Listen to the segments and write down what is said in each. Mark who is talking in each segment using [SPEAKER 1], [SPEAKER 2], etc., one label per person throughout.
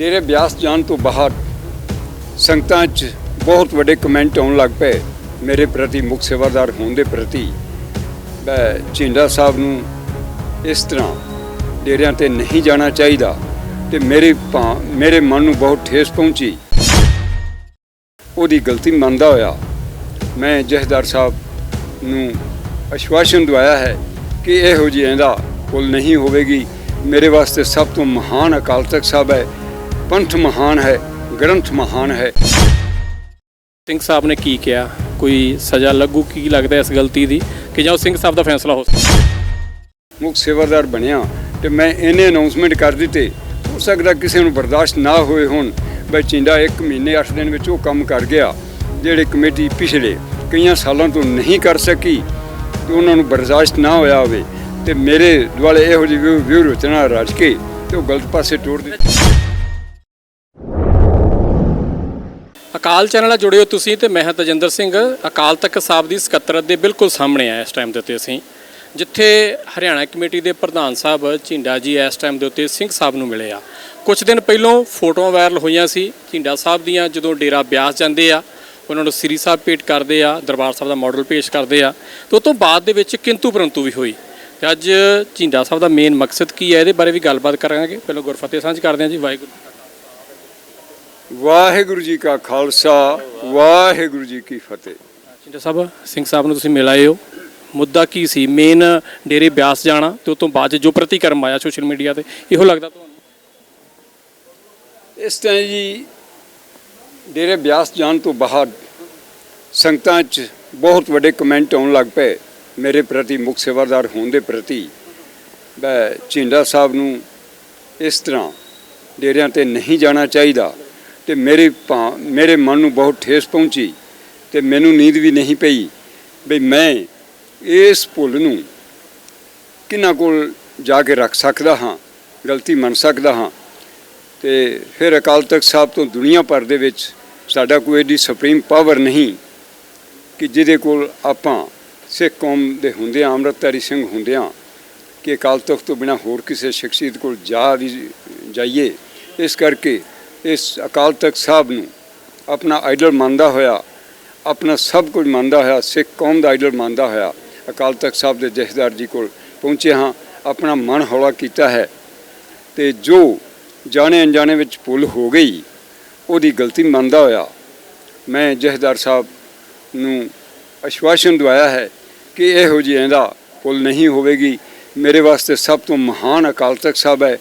[SPEAKER 1] ਡੇਰੇ ਬਿਆਸ ਜਾਣ ਤੋਂ ਬਾਹਰ ਸੰਗਤਾਂ 'ਚ ਬਹੁਤ ਵੱਡੇ ਕਮੈਂਟ ਆਉਣ ਲੱਗ ਪਏ ਮੇਰੇ ਪ੍ਰਤੀ, ਮੁੱਖ ਸੇਵਾਦਾਰ ਹੋਣ ਦੇ ਪ੍ਰਤੀ। ਮੈਂ ਝਿੰਡਾ ਸਾਹਿਬ ਨੂੰ ਇਸ ਤਰ੍ਹਾਂ ਡੇਰਿਆਂ ਤੇ ਨਹੀਂ ਜਾਣਾ ਚਾਹੀਦਾ ਤੇ ਮੇਰੇ ਭਾ- ਮੇਰੇ ਮਨ ਨੂੰ ਬਹੁਤ ਠੇਸ ਪਹੁੰਚੀ। ਉਹਦੀ ਗਲਤੀ ਮੰਨਦਾ ਹੋਇਆ ਮੈਂ ਜਹਦਾਰ ਸਾਹਿਬ ਨੂੰ ਅਸ਼ਵਾਸਨ ਦਵਾਇਆ ਹੈ ਕਿ ਇਹੋ ਜਿਹੀ ਇਹਦਾ ਕੁਲ ਨਹੀਂ ਹੋਵੇਗੀ। ਮੇਰੇ ਵਾਸਤੇ ਸਭ ਤੋਂ ਮਹਾਨ ਅਕਾਲ ਤਖਤ ਸਾਹਿਬ ਹੈ। ਪੰਥ ਮਹਾਨ ਹੈ ਗ੍ਰੰਥ ਮਹਾਨ ਹੈ।
[SPEAKER 2] ਸਿੰਘ ਸਾਹਿਬ ਨੇ ਕੀ ਕਿਹਾ? ਕੋਈ ਸਜ਼ਾ ਲੱਗੂ ਕੀ ਲੱਗਦਾ ਇਸ ਗਲਤੀ ਦੀ? ਕਿ ਜਾਂ ਸਿੰਘ ਸਾਹਿਬ ਦਾ ਫੈਸਲਾ ਹੋ ਸਕਦਾ?
[SPEAKER 1] ਮੁੱਖ ਸੇਵਾਦਾਰ ਬਣਿਆ ਤੇ ਮੈਂ ਇਹਨੇ ਅਨਾਉਂਸਮੈਂਟ ਕਰ ਦਿੱਤੇ। ਹੋ ਸਕਦਾ ਕਿਸੇ ਨੂੰ ਬਰਦਾਸ਼ਤ ਨਾ ਹੋਏ ਹੁਣ। ਬਈ ਚਿੰਡਾ 1 ਮਹੀਨੇ 8 ਦਿਨ ਵਿੱਚ ਉਹ ਕੰਮ ਕਰ ਗਿਆ ਜਿਹੜੇ ਕਮੇਟੀ ਪਿਛਲੇ ਕਈਆਂ ਸਾਲਾਂ ਤੋਂ ਨਹੀਂ ਕਰ ਸਕੀ। ਤੇ ਉਹਨਾਂ ਨੂੰ ਬਰਦਾਸ਼ਤ ਨਾ ਹੋਇਆ ਹੋਵੇ। ਤੇ ਮੇਰੇ ਦੁਆਲੇ ਇਹੋ ਜਿਹੀ ਵਿਊ ਵਿਊ ਰਚਨਾ ਰਚ ਕੇ ਤੇ ਉਹ ਗਲਤ ਪਾਸੇ ਟੋੜ ਦਿੱਤੀ।
[SPEAKER 2] ਅਕਾਲ ਚੈਨਲ ਨਾਲ ਜੁੜੇ ਹੋ ਤੁਸੀਂ ਤੇ ਮੈਂ ਹਾਂ ਤਜਿੰਦਰ ਸਿੰਘ। ਅਕਾਲ ਤਖਤ ਸਾਹਿਬ ਦੀ ਸਕੱਤਰਤ ਦੇ ਬਿਲਕੁਲ ਸਾਹਮਣੇ ਆ ਇਸ ਟਾਈਮ ਦੇ ਉੱਤੇ ਅਸੀਂ। ਜਿੱਥੇ ਹਰਿਆਣਾ ਕਮੇਟੀ ਦੇ ਪ੍ਰਧਾਨ ਸਾਹਿਬ ਝਿੰਡਾ ਜੀ ਇਸ ਟਾਈਮ ਦੇ ਉੱਤੇ ਸਿੰਘ ਸਾਹਿਬ ਨੂੰ ਮਿਲੇ ਆ। ਕੁਝ ਦਿਨ ਪਹਿਲਾਂ ਫੋਟੋਆਂ ਵਾਇਰਲ ਹੋਈਆਂ ਸੀ ਝਿੰਡਾ ਸਾਹਿਬ ਦੀਆਂ, ਜਦੋਂ ਡੇਰਾ ਬਿਆਸ ਜਾਂਦੇ ਆ, ਉਹਨਾਂ ਨੂੰ ਸ੍ਰੀ ਸਾਹਿਬ ਭੇਟ ਕਰਦੇ ਆ, ਦਰਬਾਰ ਸਾਹਿਬ ਦਾ ਮਾਡਲ ਪੇਸ਼ ਕਰਦੇ ਆ। ਤੇ ਉਸ ਤੋਂ ਬਾਅਦ ਦੇ ਵਿੱਚ ਕਿੰਤੂ ਪਰੰਤੂ ਵੀ ਹੋਈ। ਤੇ ਅੱਜ ਝਿੰਡਾ ਸਾਹਿਬ ਦਾ ਮੇਨ ਮਕਸਦ ਕੀ ਹੈ, ਇਹਦੇ ਬਾਰੇ ਵੀ ਗੱਲਬਾਤ ਕਰਾਂਗੇ। ਪਹਿਲਾਂ ਗੁਰਫਤਿਹ ਸਾਂਝ ਕਰਦੇ ਹਾਂ ਜੀ, ਵਾਹਿਗੁਰੂ
[SPEAKER 1] ਵਾਹਿਗੁਰੂ ਜੀ ਕਾ ਖਾਲਸਾ ਵਾਹਿਗੁਰੂ ਜੀ ਕੀ ਫਤਿਹ।
[SPEAKER 2] ਚਿੰਤਾ ਸਾਹਿਬ ਸਿੰਘ ਸਾਹਿਬ ਨੂੰ ਤੁਸੀਂ ਮਿਲ ਆਏ ਹੋ ਮੁੱਦਾ ਕੀ ਸੀ? ਮੇਨ ਡੇਰੇ ਬਿਆਸ ਜਾਣਾ ਤੇ ਉਸ ਤੋਂ ਬਾਅਦ ਜੋ ਪ੍ਰਤੀਕਰਮ ਆਇਆ ਸੋਸ਼ਲ ਮੀਡੀਆ ਤੇ ਇਹੋ ਲੱਗਦਾ ਤੁਹਾਨੂੰ?
[SPEAKER 1] ਇਸ ਤਰ੍ਹਾਂ ਜੀ ਡੇਰੇ ਬਿਆਸ ਜਾਣ ਤੋਂ ਬਾਅਦ ਸੰਗਤਾਂ 'ਚ ਬਹੁਤ ਵੱਡੇ ਕਮੈਂਟ ਆਉਣ ਲੱਗ ਪਏ ਮੇਰੇ ਪ੍ਰਤੀ ਮੁੱਖ ਸੇਵਾਦਾਰ ਹੋਣ ਦੇ ਪ੍ਰਤੀ। ਝਿੰਡਾ ਸਾਹਿਬ ਨੂੰ ਇਸ ਤਰ੍ਹਾਂ ਡੇਰਿਆਂ ਤੇ ਨਹੀਂ ਜਾਣਾ ਚਾਹੀਦਾ। ਤੇ ਮੇਰੇ ਭਾ- ਮੇਰੇ ਮਨ ਨੂੰ ਬਹੁਤ ਠੇਸ ਪਹੁੰਚੀ ਤੇ ਮੈਨੂੰ ਨੀਂਦ ਵੀ ਨਹੀਂ ਪਈ ਵੀ ਮੈਂ ਇਸ ਭੁੱਲ ਨੂੰ ਕਿਹਨਾਂ ਕੋਲ ਜਾ ਕੇ ਰੱਖ ਸਕਦਾ ਹਾਂ, ਗਲਤੀ ਮੰਨ ਸਕਦਾ ਹਾਂ। ਤੇ ਫਿਰ ਅਕਾਲ ਤਖਤ ਸਾਹਿਬ ਤੋਂ ਦੁਨੀਆ ਭਰ ਦੇ ਵਿੱਚ ਸਾਡਾ ਕੋਈ ਐਡੀ ਸੁਪਰੀਮ ਪਾਵਰ ਨਹੀਂ ਕਿ ਜਿਹਦੇ ਕੋਲ ਆਪਾਂ ਸਿੱਖ ਕੌਮ ਦੇ ਹੁੰਦੇ ਹੁੰਦਿਆਂ ਅੰਮ੍ਰਿਤਧਾਰੀ ਸਿੰਘ ਹੁੰਦੇ ਹੁੰਦਿਆਂ ਕਿ ਅਕਾਲ ਤਖਤ ਤੋਂ ਬਿਨਾ ਹੋਰ ਕਿਸੇ ਸ਼ਖਸੀਅਤ ਕੋਲ ਜਾ ਵੀ ਜਾਈਏ। ਇਸ ਕਰਕੇ ਇਸ ਅਕਾਲ ਤਖਤ ਸਾਹਿਬ ਨੂੰ ਆਪਣਾ ਆਈਡਲ ਮੰਨਦਾ ਹੋਇਆ, ਆਪਣਾ ਸਭ ਕੁਝ ਮੰਨਦਾ ਹੋਇਆ, ਸਿੱਖ ਕੌਮ ਦਾ ਆਈਡਲ ਮੰਨਦਾ ਹੋਇਆ, ਅਕਾਲ ਤਖਤ ਸਾਹਿਬ ਦੇ ਜਥੇਦਾਰ ਜੀ ਕੋਲ ਪਹੁੰਚੇ ਹਾਂ, ਆਪਣਾ ਮਨ ਹੌਲਾ ਕੀਤਾ ਹੈ। ਤੇ ਜੋ ਜਾਣੇ ਅਣਜਾਣੇ ਵਿੱਚ ਭੁੱਲ ਹੋ ਗਈ, ਉਹਦੀ ਗਲਤੀ ਮੰਨਦਾ ਹੋਇਆ, ਮੈਂ ਜਹਦਾਰ ਸਾਹਿਬ ਨੂੰ ਅਸ਼ਵਾਸਨ ਦਵਾਇਆ ਹੈ ਕਿ ਇਹੋ ਜਿਹੀ ਇਹਦਾ ਭੁੱਲ ਨਹੀਂ ਹੋਵੇਗੀ। ਮੇਰੇ ਵਾਸਤੇ ਸਭ ਤੋਂ ਮਹਾਨ ਅਕਾਲ ਤਖਤ ਸਾਹਿਬ ਹੈ,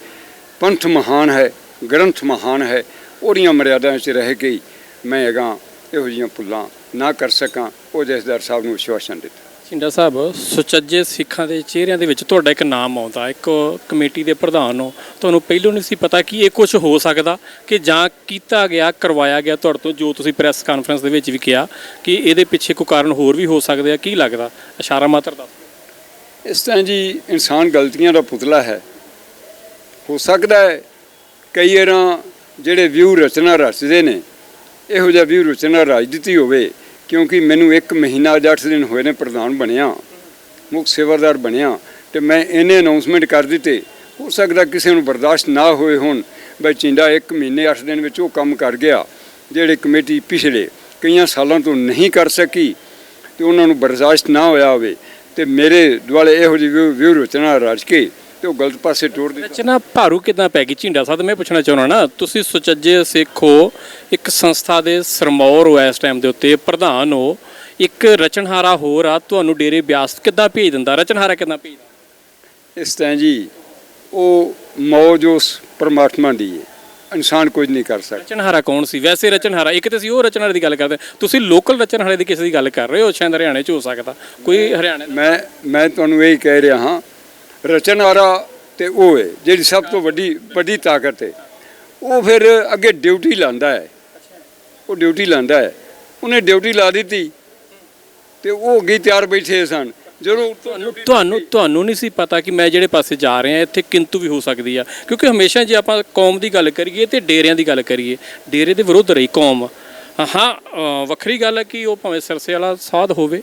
[SPEAKER 1] ਪੰਥ ਮਹਾਨ ਹੈ। ਗ੍ਰੰਥ ਮਹਾਨ ਹੈ ਉਹਦੀਆਂ ਮਰਿਆਦਾਵਾਂ 'ਚ ਰਹਿ ਕੇ ਮੈਂ ਅਗਾਂ ਇਹੋ ਜਿਹੀਆਂ ਭੁੱਲਾਂ ਨਾ ਕਰ ਸਕਾਂ ਉਹ ਜਹਦਾਰ ਸਾਹਿਬ ਨੂੰ ਅਸ਼ਵਾਸਨ ਦਿੱਤਾ।
[SPEAKER 2] ਚਿੰਡਾ ਸਾਹਿਬ ਸੁਚੱਜੇ ਸਿੱਖਾਂ ਦੇ ਚਿਹਰਿਆਂ ਦੇ ਵਿੱਚ ਤੁਹਾਡਾ ਇੱਕ ਨਾਮ ਆਉਂਦਾ ਇੱਕ ਕਮੇਟੀ ਦੇ ਪ੍ਰਧਾਨ ਹੋ। ਤੁਹਾਨੂੰ ਪਹਿਲੋਂ ਨਹੀਂ ਸੀ ਪਤਾ ਕਿ ਇਹ ਕੁਝ ਹੋ ਸਕਦਾ ਕਿ ਜਾਂ ਕੀਤਾ ਗਿਆ ਕਰਵਾਇਆ ਗਿਆ ਤੁਹਾਡੇ ਤੋਂ ਜੋ ਤੁਸੀਂ ਪ੍ਰੈਸ ਕਾਨਫਰੰਸ ਦੇ ਵਿੱਚ ਵੀ ਕਿਹਾ ਕਿ ਇਹਦੇ ਪਿੱਛੇ ਕੋਈ ਕਾਰਨ ਹੋਰ ਵੀ ਹੋ ਸਕਦੇ ਆ ਕੀ ਲੱਗਦਾ? ਇਸ਼ਾਰਾ ਮਾਤਰ ਦੱਸ
[SPEAKER 1] ਇਸ ਤਰ੍ਹਾਂ ਜੀ ਇਨਸਾਨ ਗਲਤੀਆਂ ਦਾ ਪੁਤਲਾ ਹੈ। ਹੋ ਸਕਦਾ ਹੈ ਕਈ ਵਾਰਾਂ ਜਿਹੜੇ ਵਿਊ ਰਚਨਾ ਰਚਦੇ ਨੇ, ਇਹੋ ਜਿਹਾ ਵਿਊ ਰਚਨਾ ਰਾਜਨੀਤੀ ਹੋਵੇ, ਕਿਉਂਕਿ ਮੈਨੂੰ 1 ਮਹੀਨਾ ਅੱਜ 8 ਦਿਨ ਹੋਏ ਨੇ ਪ੍ਰਧਾਨ ਬਣਿਆ, ਮੁੱਖ ਸੇਵਾਦਾਰ ਬਣਿਆ, ਤੇ ਮੈਂ ਇਹਨੇ ਅਨਾਉਂਸਮੈਂਟ ਕਰ ਦਿੱਤੇ। ਹੋ ਸਕਦਾ ਕਿਸੇ ਨੂੰ ਬਰਦਾਸ਼ਤ ਨਾ ਹੋਏ ਹੋਣ, ਬਈ ਚਿੰਡਾ 1 ਮਹੀਨੇ 8 ਦਿਨ ਵਿੱਚ ਉਹ ਕੰਮ ਕਰ ਗਿਆ, ਜਿਹੜੇ ਕਮੇਟੀ ਪਿਛਲੇ ਕਈਆਂ ਸਾਲਾਂ ਤੋਂ ਨਹੀਂ ਕਰ ਸਕੀ, ਤੇ ਉਹਨਾਂ ਨੂੰ ਬਰਦਾਸ਼ਤ ਨਾ ਹੋਇਆ ਹੋਵੇ, ਤੇ ਮੇਰੇ ਦੁਆਲੇ ਇਹੋ ਜਿਹੀ ਵਿਊ ਰਚਨਾ ਰਚ ਕੇ ਤੇ ਉਹ ਗਲਤ ਪਾਸੇ ਟੋੜ ਦਿੱਤਾ।
[SPEAKER 2] ਰਚਨਾ ਭਾਰੂ ਕਿਦਾਂ ਪੈ ਗਈ? ਝਿੰਡਾ ਸਾਹਿਬ ਮੈਂ ਪੁੱਛਣਾ ਚਾਹੁੰਦਾ ਨਾ ਤੁਸੀਂ ਸੁਚੱਜੇ ਸਿੱਖ ਹੋ ਇੱਕ ਸੰਸਥਾ ਦੇ ਸਰਮੌਰ ਹੋ ਇਸ ਟਾਈਮ ਦੇ ਉੱਤੇ ਪ੍ਰਧਾਨ ਹੋ ਇੱਕ ਰਚਨਹਾਰਾ ਹੋਰ ਆ ਤੁਹਾਨੂੰ ਡੇਰੇ ਬਿਆਸ ਕਿੱਦਾਂ ਭੇਜ ਦਿੰਦਾ? ਰਚਨਹਾਰਾ ਕਿੱਦਾਂ ਭੇਜ ਦਿੰਦਾ?
[SPEAKER 1] ਇਸ ਤਰ੍ਹਾਂ ਜੀ ਉਹ ਮੌਜ ਉਸ ਪਰਮਾਤਮਾ ਦੀ ਹੈ ਇਨਸਾਨ ਕੁਝ ਨਹੀਂ ਕਰ ਸਕਦਾ।
[SPEAKER 2] ਰਚਨਹਾਰਾ ਕੌਣ ਸੀ? ਵੈਸੇ ਰਚਨਹਾਰਾ ਇੱਕ ਤੇ ਸੀ ਉਹ ਰਚਨਹਾਰੇ ਦੀ ਗੱਲ ਕਰਦੇ ਤੁਸੀਂ ਲੋਕਲ ਰਚਨਹਾਰੇ ਦੀ ਕਿਸੇ ਦੀ ਗੱਲ ਕਰ ਰਹੇ ਹੋ? ਸ਼ਾਇਦ ਹਰਿਆਣੇ 'ਚ ਹੋ ਸਕਦਾ। ਕੋਈ ਹਰਿਆਣੇ
[SPEAKER 1] ਮੈਂ ਮੈਂ ਤੁਹਾਨੂੰ ਇਹ ਕਹਿ ਰਿਹਾ ਹਾਂ ਰਚਨਹਾਰਾ ਤੇ ਉਹ ਹੈ, ਜਿਹੜੀ ਸਭ ਤੋਂ ਵੱਡੀ ਵੱਡੀ ਤਾਕਤ ਹੈ। ਉਹ ਫਿਰ ਅੱਗੇ ਡਿਊਟੀ ਲਾਂਦਾ ਹੈ। ਉਹ ਡਿਊਟੀ ਲਾਂਦਾ ਹੈ। ਉਹਨੇ ਡਿਊਟੀ ਲਾ ਦਿੱਤੀ ਤੇ ਉਹ ਅੱਗੇ ਤਿਆਰ ਬੈਠੇ ਸਨ। ਜਦੋਂ
[SPEAKER 2] ਤੁਹਾਨੂੰ ਤੁਹਾਨੂੰ ਤੁਹਾਨੂੰ ਨਹੀਂ ਸੀ ਪਤਾ ਕਿ ਮੈਂ ਜਿਹੜੇ ਪਾਸੇ ਜਾ ਰਿਹਾ, ਇੱਥੇ ਕਿੰਤੂ ਵੀ ਹੋ ਸਕਦੀ ਆ? ਕਿਉਂਕਿ ਹਮੇਸ਼ਾ ਜੇ ਆਪਾਂ ਕੌਮ ਦੀ ਗੱਲ ਕਰੀਏ ਤੇ ਡੇਰਿਆਂ ਦੀ ਗੱਲ ਕਰੀਏ, ਡੇਰੇ ਦੇ ਵਿਰੁੱਧ ਰਹੀ ਕੌਮ। ਹਾਂ ਵੱਖਰੀ ਗੱਲ ਹੈ ਕਿ ਉਹ ਭਾਵੇਂ ਸਰਸੇ ਵਾਲਾ ਸਾਧ ਹੋਵੇ।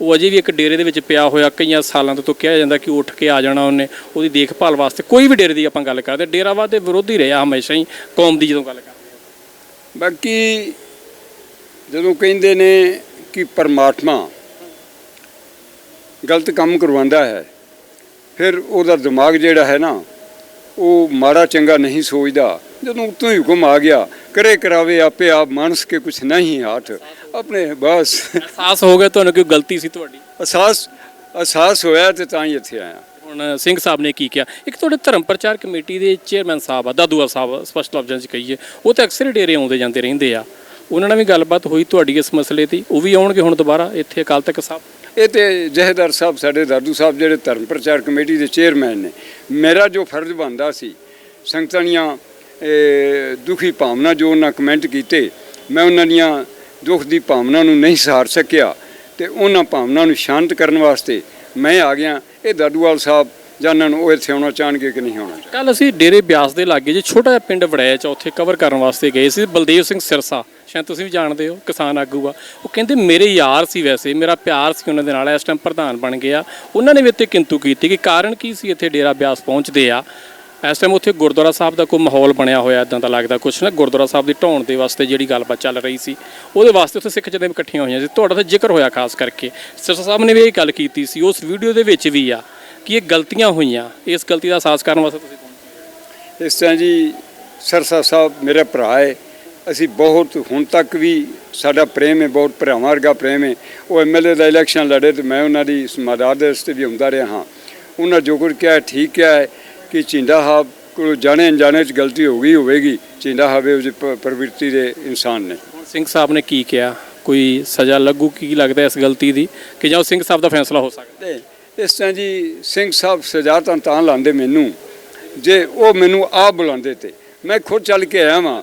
[SPEAKER 2] ਉਹ ਅਜੇ ਵੀ ਇੱਕ ਡੇਰੇ ਦੇ ਵਿੱਚ ਪਿਆ ਹੋਇਆ ਕਈਆਂ ਸਾਲਾਂ ਤੋਂ ਕਿਹਾ ਜਾਂਦਾ ਕਿ ਉੱਠ ਕੇ ਆ ਜਾਣਾ ਉਹਨੇ, ਉਹਦੀ ਦੇਖਭਾਲ ਵਾਸਤੇ। ਕੋਈ ਵੀ ਡੇਰੇ ਦੀ ਆਪਾਂ ਗੱਲ ਕਰਦੇ ਡੇਰਾਵਾਦ ਦੇ ਵਿਰੋਧੀ ਰਿਹਾ ਹਮੇਸ਼ਾ ਹੀ, ਕੌਮ ਦੀ ਜਦੋਂ ਗੱਲ ਕਰਦੇ
[SPEAKER 1] ਬਾਕੀ ਜਦੋਂ ਕਹਿੰਦੇ ਨੇ ਕਿ ਪਰਮਾਤਮਾ ਗਲਤ ਕੰਮ ਕਰਵਾਉਂਦਾ ਹੈ, ਫਿਰ ਉਹਦਾ ਦਿਮਾਗ ਜਿਹੜਾ ਹੈ ਨਾ, ਉਹ ਮਾੜਾ ਚੰਗਾ ਨਹੀਂ ਸੋਚਦਾ। ਜਦੋਂ ਉਤੋਂ ਹੀ ਹੁਕਮ ਆ ਗਿਆ ਕਰੇ ਕਰਾਵੇ ਆਪੇ ਆਪ ਮਾਨਸ ਕੇ ਕੁਛ ਨਹੀਂ ਹਾਥ ਆਪਣੇ ਬਸ।
[SPEAKER 2] ਅਹਿਸਾਸ ਹੋ ਗਿਆ ਤੁਹਾਨੂੰ ਕਿ ਗਲਤੀ ਸੀ ਤੁਹਾਡੀ?
[SPEAKER 1] ਅਹਿਸਾਸ ਅਹਿਸਾਸ ਹੋਇਆ ਤੇ ਤਾਂ ਹੀ ਇੱਥੇ ਆਇਆ।
[SPEAKER 2] ਹੁਣ ਸਿੰਘ ਸਾਹਿਬ ਨੇ ਕੀ ਕਿਹਾ? ਇੱਕ ਤੁਹਾਡੇ ਧਰਮ ਪ੍ਰਚਾਰ ਕਮੇਟੀ ਦੇ ਚੇਅਰਮੈਨ ਸਾਹਿਬ ਆ ਦਾਦੂਆ ਸਾਹਿਬ ਸਪਸ਼ਟ ਲਫ਼ਜ਼ਾਂ 'ਚ ਕਹੀਏ ਉਹ ਤਾਂ ਅਕਸਰ ਡੇਰੇ ਆਉਂਦੇ ਜਾਂਦੇ ਰਹਿੰਦੇ ਆ। ਉਹਨਾਂ ਨਾਲ ਵੀ ਗੱਲਬਾਤ ਹੋਈ ਤੁਹਾਡੀ ਇਸ ਮਸਲੇ ਤੇ ਉਹ ਵੀ ਆਉਣਗੇ ਹੁਣ ਦੁਬਾਰਾ ਇੱਥੇ ਅਕਾਲ ਤਖਤ ਸਾਹਿਬ?
[SPEAKER 1] ਇਹ ਤੇ ਜਹੇਦਾਰ ਸਾਹਿਬ ਸਾਡੇ ਦਾਦੂ ਸਾਹਿਬ ਜਿਹੜੇ ਧਰਮ ਪ੍ਰਚਾਰ ਕਮੇਟੀ ਦੇ ਚੇਅਰਮੈਨ ਨੇ ਮੇਰਾ ਜੋ ਫਰਜ਼ ਬਣਦਾ ਸੀ ਸੰਗਤਾਂ ਦੁਖੀ ਭਾਵਨਾ ਜੋ ਉਹਨਾਂ ਕਮੈਂਟ ਕੀਤੇ, ਮੈਂ ਉਹਨਾਂ ਦੀਆਂ ਦੁੱਖ ਦੀ ਭਾਵਨਾ ਨੂੰ ਨਹੀਂ ਸਹਾਰ ਸਕਿਆ ਤੇ ਉਹਨਾਂ ਭਾਵਨਾ ਨੂੰ ਸ਼ਾਂਤ ਕਰਨ ਵਾਸਤੇ ਮੈਂ ਆ ਗਿਆ। ਇਹ ਦਾਦੂਵਾਲ ਸਾਹਿਬ, ਜਾਨਣ ਨੂੰ ਉਹ ਇੱਥੇ ਆਉਣਾ ਚਾਹਣਗੇ ਕਿ ਨਹੀਂ ਆਉਣਾ
[SPEAKER 2] ਕੱਲ ਅਸੀਂ ਡੇਰੇ ਬਿਆਸ ਦੇ ਲਾਗੇ ਜੇ ਛੋਟਾ ਜਿਹਾ ਪਿੰਡ ਵੜੈਚ ਚ ਉੱਥੇ ਕਵਰ ਕਰਨ ਵਾਸਤੇ ਗਏ ਸੀ, ਬਲਦੇਵ ਸਿੰਘ ਸਿਰਸਾ। ਸ਼ਾਇਦ ਤੁਸੀਂ ਵੀ ਜਾਣਦੇ ਹੋ, ਕਿਸਾਨ ਆਗੂ ਆ। ਉਹ ਕਹਿੰਦੇ ਮੇਰੇ ਯਾਰ ਸੀ ਵੈਸੇ, ਮੇਰਾ ਪਿਆਰ ਸੀ ਉਹਨਾਂ ਦੇ ਨਾਲ, ਇਸ ਟਾਈਮ ਪ੍ਰਧਾਨ ਬਣ ਗਿਆ। ਉਹਨਾਂ ਨੇ ਵੀ ਇੱਥੇ ਕਿੰਤੂ ਕੀਤੀ ਕਿ ਕਾਰਨ ਕੀ ਸੀ ਇੱਥੇ ਡੇਰਾ ਬਿਆਸ ਪਹੁੰਚਦੇ ਆ? ਇਸ ਟਾਈਮ ਉੱਥੇ ਗੁਰਦੁਆਰਾ ਸਾਹਿਬ ਦਾ ਕੋਈ ਮਾਹੌਲ ਬਣਿਆ ਹੋਇਆ ਇਦਾਂ ਦਾ ਲੱਗਦਾ ਕੁਛ ਨਾ। ਗੁਰਦੁਆਰਾ ਸਾਹਿਬ ਦੀ ਢਾਉਣ ਦੇ ਵਾਸਤੇ ਜਿਹੜੀ ਗੱਲਬਾਤ ਚੱਲ ਰਹੀ ਸੀ, ਉਹਦੇ ਵਾਸਤੇ ਉੱਥੇ ਸਿੱਖ ਜਥੇ ਇਕੱਠੀਆਂ ਹੋਈਆਂ ਸੀ। ਤੁਹਾਡਾ ਤਾਂ ਜ਼ਿਕਰ ਹੋਇਆ ਖਾਸ ਕਰਕੇ। ਸਿਰਸਾ ਸਾਹਿਬ ਨੇ ਵੀ ਇਹ ਗੱਲ ਕੀਤੀ ਸੀ, ਉਸ ਵੀਡੀਓ ਦੇ ਵਿੱਚ ਵੀ ਆ ਕਿ ਇਹ ਗਲਤੀਆਂ ਹੋਈਆਂ। ਇਸ ਗਲਤੀ ਦਾ ਅਹਿਸਾਸ ਕਰਨ ਵਾਸਤੇ ਤੁਸੀਂ ਪਹੁੰਚੇ
[SPEAKER 1] ਇਸ ਤਰ੍ਹਾਂ ਜੀ, ਸਰਸਾ ਸਾਹਿਬ ਮੇਰਾ ਭਰਾ ਹੈ। ਅਸੀਂ ਬਹੁਤ ਹੁਣ ਤੱਕ ਵੀ ਸਾਡਾ ਪ੍ਰੇਮ ਹੈ, ਬਹੁਤ ਭਰਾਵਾਂ ਵਰਗਾ ਪ੍ਰੇਮ ਹੈ। ਉਹ ਐਮਐਲਏ ਦਾ ਇਲੈਕਸ਼ਨ ਲੜੇ ਤੇ ਮੈਂ ਉਹਨਾਂ ਦੀ ਇਸ ਮਦਦ ਦੇ ਵਾਸਤੇ ਵੀ ਹੁੰਦਾ ਰਿਹਾ ਹਾਂ। ਉਹਨਾਂ ਜੋ ਕੁਝ ਕਿਹਾ, ਠੀਕ ਕਿਹਾ ਹੈ ਕਿ ਚਿੰਦਾ ਸਾਹਿਬ ਕੋਲ ਜਾਣੇ ਅਣਜਾਣੇ ਚ ਗਲਤੀ ਹੋ ਗਈ ਹੋਵੇਗੀ ਚਿੰਦਾ ਸਾਹਿਬ ਇਹ ਪ੍ਰਵਿਰਤੀ ਦੇ ਇਨਸਾਨ ਨੇ।
[SPEAKER 2] ਸਿੰਘ ਸਾਹਿਬ ਨੇ ਕੀ ਕਿਹਾ? ਕੋਈ ਸਜ਼ਾ ਲੱਗੂ? ਕੀ ਲੱਗਦਾ ਇਸ ਗਲਤੀ ਦੀ ਕਿ ਜਾਂ ਸਿੰਘ ਸਾਹਿਬ ਦਾ ਫੈਸਲਾ ਹੋ ਸਕਦਾ?
[SPEAKER 1] ਇਸ ਤਰ੍ਹਾਂ ਜੀ ਸਿੰਘ ਸਾਹਿਬ ਸਜ਼ਾ ਤਾਂ ਤਾਂ ਲਾਉਂਦੇ ਮੈਨੂੰ ਜੇ ਉਹ ਮੈਨੂੰ ਆਪ ਬੁਲਾਉਂਦੇ ਤੇ। ਮੈਂ ਖੁਦ ਚੱਲ ਕੇ ਆਇਆ ਵਾਂ।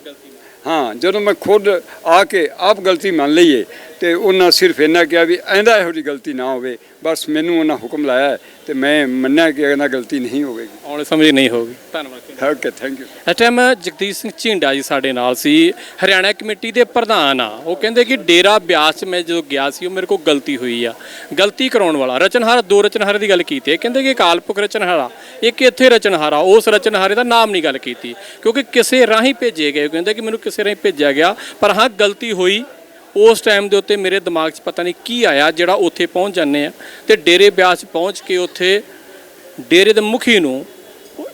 [SPEAKER 1] ਹਾਂ ਜਦੋਂ ਮੈਂ ਖੁਦ ਆ ਕੇ ਆਪ ਗਲਤੀ ਮੰਨ ਲਈਏ ਤੇ ਉਹਨਾਂ ਸਿਰਫ ਇੰਨਾ ਕਿਹਾ ਵੀ ਐਂਦਾ ਇਹੋ ਜਿਹੀ ਗਲਤੀ ਨਾ ਹੋਵੇ ਬਸ ਮੈਨੂੰ ਉਹਨਾਂ ਹੁਕਮ ਲਾਇਆ ਤੇ ਮੈਂ ਮੰਨਿਆ ਕਿ ਇਹਨਾਂ ਗਲਤੀ ਨਹੀਂ ਹੋਵੇਗੀ।
[SPEAKER 2] ਆਉਣ ਵਾਲੇ ਸਮੇਂ 'ਚ ਨਹੀਂ ਹੋਊਗੀ ਧੰਨਵਾਦ
[SPEAKER 1] ਓਕੇ ਥੈਂਕ ਯੂ
[SPEAKER 2] ਇਸ ਟਾਈਮ ਜਗਦੀਸ਼ ਸਿੰਘ ਝਿੰਡਾ ਜੀ ਸਾਡੇ ਨਾਲ ਸੀ। ਹਰਿਆਣਾ ਕਮੇਟੀ ਦੇ ਪ੍ਰਧਾਨ ਆ। ਉਹ ਕਹਿੰਦੇ ਕਿ ਡੇਰਾ ਬਿਆਸ 'ਚ ਮੈਂ ਜਦੋਂ ਗਿਆ ਸੀ ਉਹ ਮੇਰੇ ਕੋਲ ਗਲਤੀ ਹੋਈ ਆ। ਗਲਤੀ ਕਰਾਉਣ ਵਾਲਾ। ਰਚਨਹਾਰ ਦੋ ਰਚਨਹਾਰੇ ਦੀ ਗੱਲ ਕੀਤੀ ਹੈ। ਕਹਿੰਦੇ ਕਿ ਕਾਲਪੁਕ ਰਚਨਹਾਰਾ ਇੱਕ ਇੱਥੇ ਰਚਨਹਾਰਾ ਉਸ ਰਚਨਹਾਰੇ ਦਾ ਨਾਮ ਨਹੀਂ ਗੱਲ ਕੀਤੀ। ਕਿਉਂਕਿ ਕਿਸੇ ਰਾਹੀਂ ਭੇਜੇ ਗਏ। ਕਹਿੰਦੇ ਕਿ ਮੈਨੂੰ ਕਿਸੇ ਰਾਹੀਂ ਭੇਜਿਆ ਗਿਆ। ਪਰ ਹਾਂ ਗਲਤੀ ਹੋਈ। ਉਸ ਟਾਈਮ ਦੇ ਉੱਤੇ ਮੇਰੇ ਦਿਮਾਗ 'ਚ ਪਤਾ ਨਹੀਂ ਕੀ ਆਇਆ, ਜਿਹੜਾ ਉੱਥੇ ਪਹੁੰਚ ਜਾਂਦੇ ਆ ਤੇ ਡੇਰੇ ਬਿਆਸ 'ਚ ਪਹੁੰਚ ਕੇ ਉੱਥੇ ਡੇਰੇ ਦੇ ਮੁਖੀ ਨੂੰ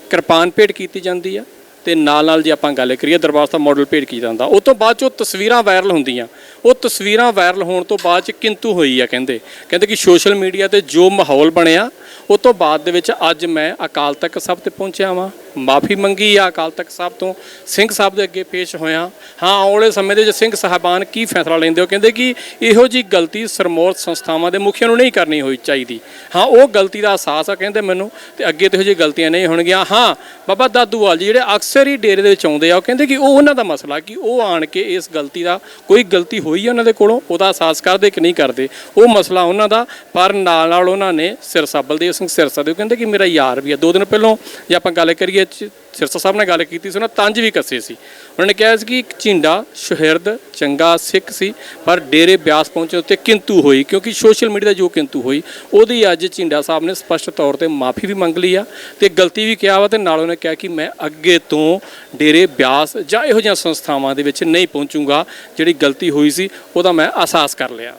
[SPEAKER 2] ਕਿਰਪਾਨ ਭੇਟ ਕੀਤੀ ਜਾਂਦੀ ਆ ਤੇ ਨਾਲ ਨਾਲ ਜੇ ਆਪਾਂ ਗੱਲ ਕਰੀਏ ਦਰਬਾਰ ਸਾਹਿਬ ਮਾਡਲ ਭੇਟ ਕੀਤਾ ਜਾਂਦਾ, ਉਹ ਤੋਂ ਬਾਅਦ ਚ ਤਸਵੀਰਾਂ ਵਾਇਰਲ ਹੁੰਦੀਆਂ। ਉਹ ਤਸਵੀਰਾਂ ਵਾਇਰਲ ਹੋਣ ਤੋਂ ਬਾਅਦ ਚ ਕਿੰਤੂ ਹੋਈ ਆ ਕਹਿੰਦੇ। ਕਹਿੰਦੇ ਕਿ ਸੋਸ਼ਲ ਮੀਡੀਆ ਤੇ ਜੋ ਮਾਹੌਲ ਬਣਿਆ, ਉਹ ਤੋਂ ਬਾਅਦ ਦੇ ਵਿੱਚ ਅੱਜ ਮੈਂ ਅਕਾਲ ਤਖਤ ਸਾਹਿਬ ਤੇ ਪਹੁੰਚਿਆ ਵਾਂ। ਮਾਫੀ ਮੰਗੀ ਆ ਅਕਾਲ ਤਖਤ ਸਾਹਿਬ ਤੋਂ, ਸਿੰਘ ਸਾਹਿਬ ਦੇ ਅੱਗੇ ਪੇਸ਼ ਹੋਇਆ। ਹਾਂ, ਆਉਣ ਵਾਲੇ ਸਮੇਂ ਦੇ ਵਿੱਚ ਸਿੰਘ ਸਾਹਿਬਾਨ ਕੀ ਫੈਸਲਾ ਲੈਂਦੇ ਹੋ? ਕਹਿੰਦੇ ਕਿ ਇਹੋ ਜੀ ਗਲਤੀ ਸਰਮੌਰ ਸੰਸਥਾਵਾਂ ਦੇ ਮੁਖੀਆਂ ਨੂੰ ਨਹੀਂ ਕਰਨੀ ਹੋਈ ਚਾਹੀਦੀ। ਹਾਂ, ਉਹ ਗਲਤੀ ਦਾ ਅਹਿਸਾਸ ਆ ਕਹਿੰਦੇ ਮੈਨੂੰ, ਤੇ ਅੱਗੇ ਤੋਂ ਇਹੋ ਜਿਹੀ ਗਲਤੀਆਂ ਨਹੀਂ ਹੋਣਗੀਆਂ। ਹਾਂ, ਬਾਬਾ ਦਾਦੂਵਾਲ ਜੀ ਜਿਹੜੇ ਅਕਸਰ ਹੀ ਡੇਰੇ ਦੇ ਵਿੱਚ ਆਉਂਦੇ ਆ, ਉਹ ਕਹਿੰਦੇ ਕਿ ਉਹ ਉਹਨਾਂ ਦਾ ਮਸਲਾ ਕਿ ਉਹ ਆਣ ਕੇ ਇਸ ਗਲਤੀ ਦਾ ਕੋਈ ਗਲਤੀ ਹੋਈ ਹੈ ਉਹਨਾਂ ਦੇ ਕੋਲੋਂ, ਉਹਦਾ ਅਹਿਸਾਸ ਕਰਦੇ ਕਿ ਨਹੀਂ ਕਰਦੇ। ਉਹ ਮਸਲਾ ਉਹਨਾਂ ਦਾ, ਪਰ ਨਾਲ ਨਾਲ ਉਹਨਾਂ ਨੇ ਸਿਰਸਾ ਬਲਦੇਵ ਸਿੰਘ ਸਿਰਸਾ ਦੇ, ਉਹ ਕਹਿੰਦੇ ਕਿ ਮੇਰਾ ਯਾਰ ਵੀ ਆ। ਦੋ ਦਿਨ ਪਹਿਲਾਂ ਜੇ ਆਪਾਂ ਗੱਲ ਕਰੀਏ ਚ- ਸਿਰਸਾ ਸਾਹਿਬ ਨਾਲ ਗੱਲ ਕੀਤੀ ਸੀ, ਉਹਨਾਂ ਤੰਜ ਵੀ ਕੱਸੇ ਸੀ। ਉਹਨਾਂ ਨੇ ਕਿਹਾ ਸੀ ਕਿ ਇੱਕ ਝਿੰਡਾ ਸੁਹਿਰਦ, ਚੰਗਾ ਸਿੱਖ ਸੀ, ਪਰ ਡੇਰੇ ਬਿਆਸ ਪਹੁੰਚਣ ਉੱਤੇ ਕਿੰਤੂ ਹੋਈ, ਕਿਉਂਕਿ ਸੋਸ਼ਲ ਮੀਡੀਆ ਦਾ ਜੋ ਕਿੰਤੂ ਹੋਈ, ਉਹਦੀ ਅੱਜ ਝਿੰਡਾ ਸਾਹਿਬ ਨੇ ਸਪਸ਼ਟ ਤੌਰ ਤੇ ਮਾਫੀ ਵੀ ਮੰਗ ਲਈ ਆ ਤੇ ਗਲਤੀ ਵੀ ਕਿਹਾ ਵਾ ਤੇ ਨਾਲ ਉਹਨੇ ਕਿਹਾ ਕਿ ਮੈਂ ਅੱਗੇ ਤੋਂ ਡੇਰੇ ਬਿਆਸ ਜਾਂ ਇਹੋ ਜਿਹੀਆਂ ਸੰਸਥਾਵਾਂ ਦੇ ਵਿੱਚ ਨਹੀਂ ਪਹੁੰਚੂਗਾ, ਜਿਹੜੀ ਗਲਤੀ ਹੋਈ ਸੀ, ਉਹਦਾ ਮੈਂ ਅਹਿਸਾਸ ਕਰ ਲਿਆ।